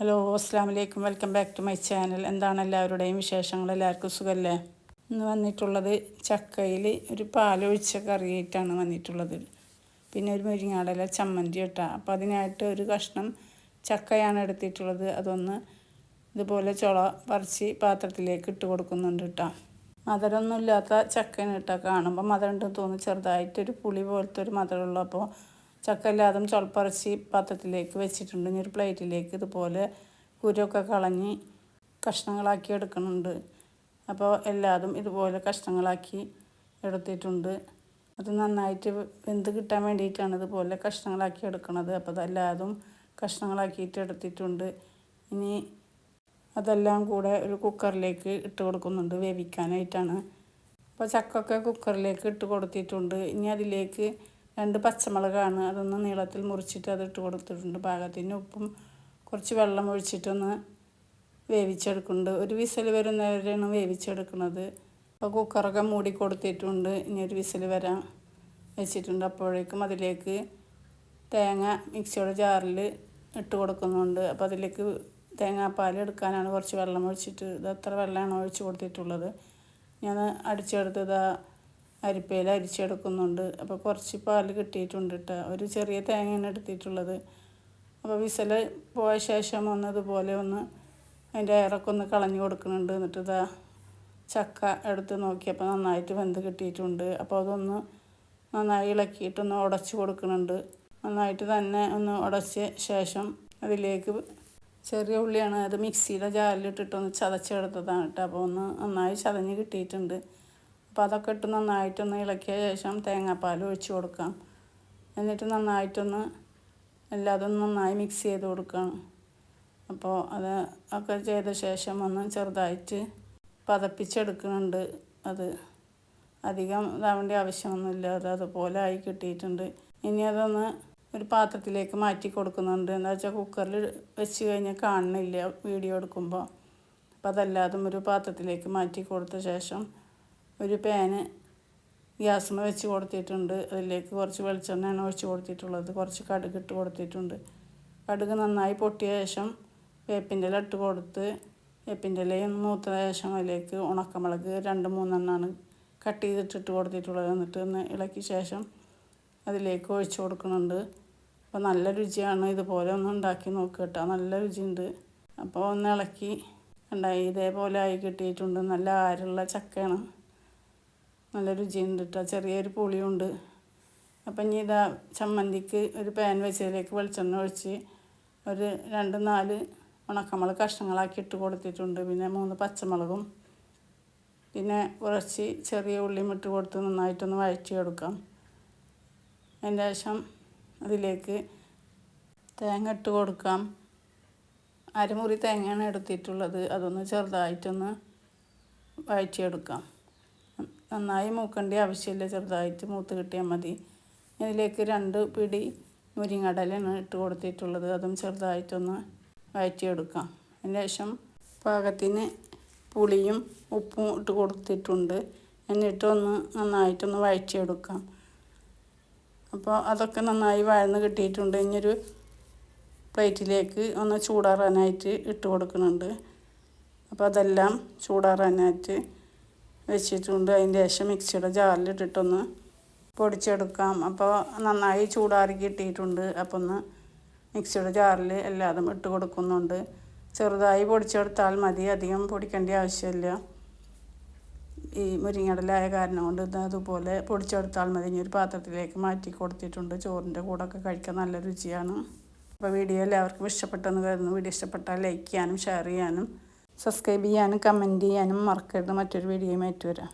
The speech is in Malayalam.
ഹലോ അസ്സാം വലൈക്കും welcome back to my channel. എന്താണ് എല്ലാവരുടെയും വിശേഷങ്ങൾ? എല്ലാവർക്കും സുഖമല്ലേ ഇന്ന് വന്നിട്ടുള്ളത് ചക്കയിൽ ഒരു പാലൊഴിച്ച കറിയായിട്ടാണ് വന്നിട്ടുള്ളത്. പിന്നെ ഒരു മുരിങ്ങാടല ചമ്മന്തി ഇട്ട അപ്പോൾ അതിനായിട്ട് ഒരു കഷ്ണം ചക്കയാണ് എടുത്തിട്ടുള്ളത്. അതൊന്ന് ഇതുപോലെ ചുള പറിച്ച് പാത്രത്തിലേക്ക് ഇട്ട് കൊടുക്കുന്നുണ്ട് കേട്ടോ. മധുരമൊന്നുമില്ലാത്ത ചക്കയാണ് കാണുമ്പോൾ മധുരം ഉണ്ടെന്ന് തോന്നുന്നു ചെറുതായിട്ടൊരു പുളി പോലത്തെ ഒരു മധുരമുള്ളൂ. അപ്പോൾ ചക്ക ചുളപ്പറച്ചി ചുളപ്പറിച്ച് പാത്രത്തിലേക്ക് വെച്ചിട്ടുണ്ട്. ഇനി ഒരു പ്ലേറ്റിലേക്ക് ഇതുപോലെ കുരുമൊക്കെ കളഞ്ഞ് കഷ്ണങ്ങളാക്കി എടുക്കുന്നുണ്ട്. അപ്പോൾ എല്ലാതും ഇതുപോലെ കഷ്ണങ്ങളാക്കി എടുത്തിട്ടുണ്ട്. അത് നന്നായിട്ട് വെന്ത് കിട്ടാൻ വേണ്ടിയിട്ടാണ് ഇതുപോലെ കഷ്ണങ്ങളാക്കി എടുക്കുന്നത്. അപ്പോൾ അതെല്ലാതും കഷ്ണങ്ങളാക്കിയിട്ട് എടുത്തിട്ടുണ്ട്. ഇനി അതെല്ലാം കൂടെ ഒരു കുക്കറിലേക്ക് ഇട്ട് കൊടുക്കുന്നുണ്ട് വേവിക്കാനായിട്ടാണ്. അപ്പോൾ ചക്കൊക്കെ കുക്കറിലേക്ക് ഇട്ട് കൊടുത്തിട്ടുണ്ട്. ഇനി അതിലേക്ക് രണ്ട് പച്ചമുളകാണ്. അതൊന്ന് നീളത്തിൽ മുറിച്ചിട്ട് അത് ഇട്ട് കൊടുത്തിട്ടുണ്ട്. പാകത്തിന് ഉപ്പും കുറച്ച് വെള്ളം ഒഴിച്ചിട്ടൊന്ന് വേവിച്ചെടുക്കുന്നുണ്ട്. ഒരു വിസൽ വരുന്നവരെയാണ് വേവിച്ചെടുക്കുന്നത്. അപ്പോൾ കുക്കറൊക്കെ മൂടി കൊടുത്തിട്ടുണ്ട്. ഇനി ഒരു വിസൽ വരാൻ വെച്ചിട്ടുണ്ട്. അപ്പോഴേക്കും അതിലേക്ക് തേങ്ങ മിക്സിയുടെ ജാറിൽ ഇട്ട് കൊടുക്കുന്നുണ്ട്. അപ്പോൾ അതിലേക്ക് തേങ്ങാപ്പാൽ എടുക്കാനാണ് കുറച്ച് വെള്ളം ഒഴിച്ചിട്ട്. ഇത് എത്ര വെള്ളമാണ് ഒഴിച്ച് കൊടുത്തിട്ടുള്ളത്. ഞാൻ അടിച്ചെടുത്തത് അരിപ്പയിൽ അരിച്ചെടുക്കുന്നുണ്ട്. അപ്പോൾ കുറച്ച് പാൽ കിട്ടിയിട്ടുണ്ട് കേട്ടോ ഒരു ചെറിയ തേങ്ങയാണ് എടുത്തിട്ടുള്ളത്. അപ്പോൾ വിസൽ പോയ ശേഷം ഒന്ന് ഇതുപോലെ ഒന്ന് അതിന്റെ എയറൊക്കെ ഒന്ന് കളഞ്ഞു കൊടുക്കുന്നുണ്ട്. എന്നിട്ട് ഇതാ ചക്ക എടുത്ത് നോക്കിയപ്പോൾ നന്നായിട്ട് വെന്ത് കിട്ടിയിട്ടുണ്ട്. അപ്പോൾ അതൊന്ന് നന്നായി ഇളക്കിയിട്ടൊന്ന് ഉടച്ച് കൊടുക്കുന്നുണ്ട്. നന്നായിട്ട് തന്നെ ഒന്ന് ഉടച്ച ശേഷം അതിലേക്ക് ചെറിയ ഉള്ളിയാണ് അത് മിക്സിയുടെ ജാലിലിട്ടിട്ടൊന്ന് ചതച്ചെടുത്തതാണ് കേട്ടോ അപ്പോൾ ഒന്ന് നന്നായി ചതഞ്ഞ് കിട്ടിയിട്ടുണ്ട്. അപ്പോൾ അതൊക്കെ ഇട്ട് നന്നായിട്ടൊന്ന് ഇളക്കിയ ശേഷം തേങ്ങാപ്പാൽ ഒഴിച്ച് കൊടുക്കാം. എന്നിട്ട് നന്നായിട്ടൊന്ന് എല്ലാതും നന്നായി മിക്സ് ചെയ്ത് കൊടുക്കണം. അപ്പോൾ അത് ഒക്കെ ചെയ്ത ശേഷം ഒന്ന് ചെറുതായിട്ട് പതപ്പിച്ചെടുക്കുന്നുണ്ട് അത്. അധികം ഇതാവേണ്ട ആവശ്യമൊന്നുമില്ല അത് അതുപോലെ ആയി കിട്ടിയിട്ടുണ്ട്. ഇനി അതൊന്ന് ഒരു പാത്രത്തിലേക്ക് മാറ്റി കൊടുക്കുന്നുണ്ട്. എന്താ വെച്ചാൽ കുക്കറിൽ വെച്ച് കഴിഞ്ഞാൽ കാണുന്നില്ല വീഡിയോ എടുക്കുമ്പോൾ അപ്പോൾ അതല്ലാതും ഒരു പാത്രത്തിലേക്ക് മാറ്റി കൊടുത്ത ശേഷം ഒരു പാന് ഗ്യാസുമ്മ വെച്ച് കൊടുത്തിട്ടുണ്ട്. അതിലേക്ക് കുറച്ച് വെളിച്ചെണ്ണയാണ് ഒഴിച്ച് കൊടുത്തിട്ടുള്ളത്. കുറച്ച് കടുക് ഇട്ട് കൊടുത്തിട്ടുണ്ട്. കടുക് നന്നായി പൊട്ടിയ ശേഷം വേപ്പിന്റെ ഇല ഇട്ട് കൊടുത്ത് വേപ്പിന്റെ ഇലയും മൂത്ത ശേഷം അതിലേക്ക് ഉണക്കമുളക് രണ്ട് മൂന്നെണ്ണമാണ് കട്ട് ചെയ്തിട്ടിട്ട് കൊടുത്തിട്ടുള്ളത്. എന്നിട്ട് ഒന്ന് ഇളക്കിയ ശേഷം അതിലേക്ക് ഒഴിച്ച് കൊടുക്കുന്നുണ്ട്. അപ്പോൾ നല്ല രുചിയാണ്. ഇതുപോലെ ഒന്ന് ഉണ്ടാക്കി നോക്കുക കേട്ടോ. നല്ല രുചിയുണ്ട്. അപ്പോൾ ഒന്ന് ഇളക്കി. ഉണ്ടായി ഇതേപോലെ ആയി കിട്ടിയിട്ടുണ്ട്. നല്ല ആരുള്ള ചക്കയാണ്. നല്ല രുചിയുണ്ട് കേട്ടോ ചെറിയൊരു പുളിയുണ്ട്. അപ്പം ഇനി ഇതാ ചമ്മന്തിക്ക് ഒരു പാൻ വെച്ചതിലേക്ക് വെളിച്ചെണ്ണ ഒഴിച്ച് ഒരു രണ്ട് നാല് ഉണക്കമുളക് കഷ്ണങ്ങളാക്കി ഇട്ട് കൊടുത്തിട്ടുണ്ട്. പിന്നെ മൂന്ന് പച്ചമുളകും. പിന്നെ കുറച്ച് ചെറിയ ഉള്ളിയും ഇട്ട് കൊടുത്ത് നന്നായിട്ടൊന്ന് വഴറ്റിയെടുക്കാം. അതിന്റെ ശേഷം അതിലേക്ക് തേങ്ങ ഇട്ട് കൊടുക്കാം. അരമുറി തേങ്ങയാണ് എടുത്തിട്ടുള്ളത്. അതൊന്ന് ചെറുതായിട്ടൊന്ന് വഴറ്റിയെടുക്കാം. നന്നായി മൂക്കേണ്ട ആവശ്യമില്ല ചെറുതായിട്ട് മൂത്ത് കിട്ടിയാൽ മതി. ഇതിലേക്ക് രണ്ട് പിടി മുരിങ്ങടലാണ് ഇട്ട് കൊടുത്തിട്ടുള്ളത്. അതും ചെറുതായിട്ടൊന്ന് വഴറ്റിയെടുക്കാം. അതിന് ശേഷം പാകത്തിന് പുളിയും ഉപ്പും ഇട്ട് കൊടുത്തിട്ടുണ്ട്. എന്നിട്ടൊന്ന് നന്നായിട്ടൊന്ന് വഴറ്റിയെടുക്കാം. അപ്പോൾ അതൊക്കെ നന്നായി വഴന്ന് കിട്ടിയിട്ടുണ്ട്. ഇനിയൊരു പ്ലേറ്റിലേക്ക് ഒന്ന് ചൂടാറാനായിട്ട് ഇട്ട് കൊടുക്കുന്നുണ്ട്. അപ്പോൾ അതെല്ലാം ചൂടാറാനായിട്ട് വെച്ചിട്ടുണ്ട്. അതിന്റെ ശേഷം മിക്സിയുടെ ജാറിലിട്ടിട്ടൊന്ന് പൊടിച്ചെടുക്കാം. അപ്പോൾ നന്നായി ചൂടാറി കിട്ടിയിട്ടുണ്ട്. അപ്പോൾ ഒന്ന് മിക്സിയുടെ ജാറിൽ എല്ലാതും ഇട്ട് കൊടുക്കുന്നുണ്ട്. ചെറുതായി പൊടിച്ചെടുത്താൽ മതി. അധികം പൊടിക്കേണ്ട ആവശ്യമില്ല. ഈ മുരിങ്ങടലായ കാരണം കൊണ്ട് അതുപോലെ പൊടിച്ചെടുത്താൽ മതി. ഇനി ഒരു പാത്രത്തിലേക്ക് മാറ്റി കൊടുത്തിട്ടുണ്ട്. ചോറിന്റെ കൂടെ ഒക്കെ കഴിക്കാൻ നല്ല രുചിയാണ്. അപ്പോൾ വീഡിയോ എല്ലാവർക്കും ഇഷ്ടപ്പെട്ടെന്ന് കരുതുന്നു. വീഡിയോ ഇഷ്ടപ്പെട്ടാൽ ലൈക്ക് ചെയ്യാനും ഷെയർ ചെയ്യാനും സബ്സ്ക്രൈബ് ചെയ്യാനും കമന്റ് ചെയ്യാനും മറക്കരുത്. മറ്റൊരു വീഡിയോയുമായിട്ട് വരാം.